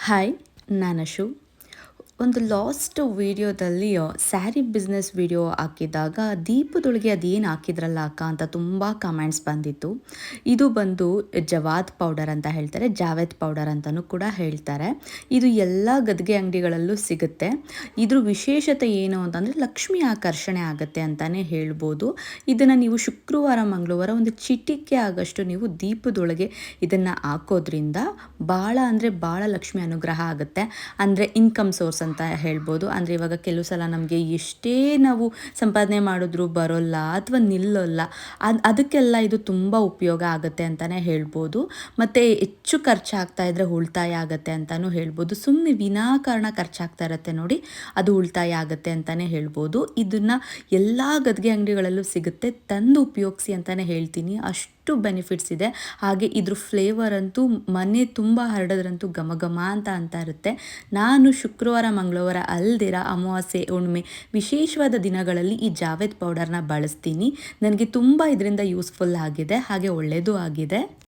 Hi నానషు ಒಂದು last ವೀಡಿಯೋದಲ್ಲಿ sari business video ಹಾಕಿದಾಗ, ದೀಪದೊಳಗೆ ಅದೇನು ಹಾಕಿದ್ರಲ್ಲ ಅಕ್ಕ ಅಂತ ತುಂಬ ಕಮೆಂಟ್ಸ್ ಬಂದಿತ್ತು. ಇದು ಬಂದು ಜವಾದ್ ಪೌಡರ್ ಅಂತ ಹೇಳ್ತಾರೆ, ಜಾವೇದ್ ಪೌಡರ್ ಅಂತಲೂ ಕೂಡ ಹೇಳ್ತಾರೆ. ಇದು ಎಲ್ಲ ಗದ್ಗೆ ಅಂಗಡಿಗಳಲ್ಲೂ ಸಿಗುತ್ತೆ. ಇದ್ರ ವಿಶೇಷತೆ ಏನು ಅಂತಂದರೆ, ಲಕ್ಷ್ಮಿ ಆಕರ್ಷಣೆ ಆಗುತ್ತೆ ಅಂತಲೇ ಹೇಳ್ಬೋದು. ಇದನ್ನು ನೀವು ಶುಕ್ರವಾರ, ಮಂಗಳವಾರ ಒಂದು ಚಿಟಿಕೆ ಆಗಷ್ಟು ನೀವು ದೀಪದೊಳಗೆ ಇದನ್ನು ಹಾಕೋದ್ರಿಂದ ಭಾಳ ಅಂದರೆ ಭಾಳ ಲಕ್ಷ್ಮಿ ಅನುಗ್ರಹ ಆಗುತ್ತೆ. ಅಂದರೆ ಇನ್ಕಮ್ ಸೋರ್ಸ್ ಅಂತ ಹೇಳ್ಬೋದು. ಅಂದರೆ ಇವಾಗ ಕೆಲವು ಸಲ ನಮಗೆ ಎಷ್ಟೇ ನಾವು ಸಂಪಾದನೆ ಮಾಡಿದ್ರು ಬರೋಲ್ಲ ಅಥವಾ ನಿಲ್ಲೋಲ್ಲ, ಅದು ಅದಕ್ಕೆಲ್ಲ ಇದು ತುಂಬ ಉಪಯೋಗ ಆಗುತ್ತೆ ಅಂತಲೇ ಹೇಳ್ಬೋದು. ಮತ್ತು ಹೆಚ್ಚು ಖರ್ಚಾಗ್ತಾ ಇದ್ದರೆ ಉಳಿತಾಯ ಆಗುತ್ತೆ ಅಂತಲೂ ಹೇಳ್ಬೋದು. ಸುಮ್ಮನೆ ವಿನಾಕಾರಣ ಖರ್ಚಾಗ್ತಾ ಇರುತ್ತೆ ನೋಡಿ, ಅದು ಉಳಿತಾಯ ಆಗುತ್ತೆ ಅಂತಲೇ ಹೇಳ್ಬೋದು. ಇದನ್ನು ಎಲ್ಲ ಗದ್ಗೆ ಅಂಗಡಿಗಳಲ್ಲೂ ಸಿಗುತ್ತೆ. ತಂದು ಉಪಯೋಗಿಸಿ ಅಂತಲೇ ಹೇಳ್ತೀನಿ. ಅಷ್ಟು ಬೆನಿಫಿಟ್ಸ್ ಇದೆ. ಹಾಗೆ ಇದ್ರ ಫ್ಲೇವರ್ ಅಂತೂ ಮನೆ ತುಂಬ ಹರಡೋದ್ರಂತೂ ಘಮ ಘಮ ಅಂತ ಅಂತ ಇರುತ್ತೆ. ನಾನು ಶುಕ್ರವಾರ, ಮಂಗಳವಾರ ಅಲ್ದಿರ ಅಮಾವಾಸ್ಯೆ, ಹುಣ್ಣಿಮೆ ವಿಶೇಷವಾದ ದಿನಗಳಲ್ಲಿ ಈ ಜಾವೇದ್ ಪೌಡರ್ನ ಬಳಸ್ತೀನಿ. ನನಗೆ ತುಂಬ ಇದರಿಂದ ಯೂಸ್ಫುಲ್ ಆಗಿದೆ. ಹಾಗೆ ಒಳ್ಳೆಯದು ಆಗಿದೆ.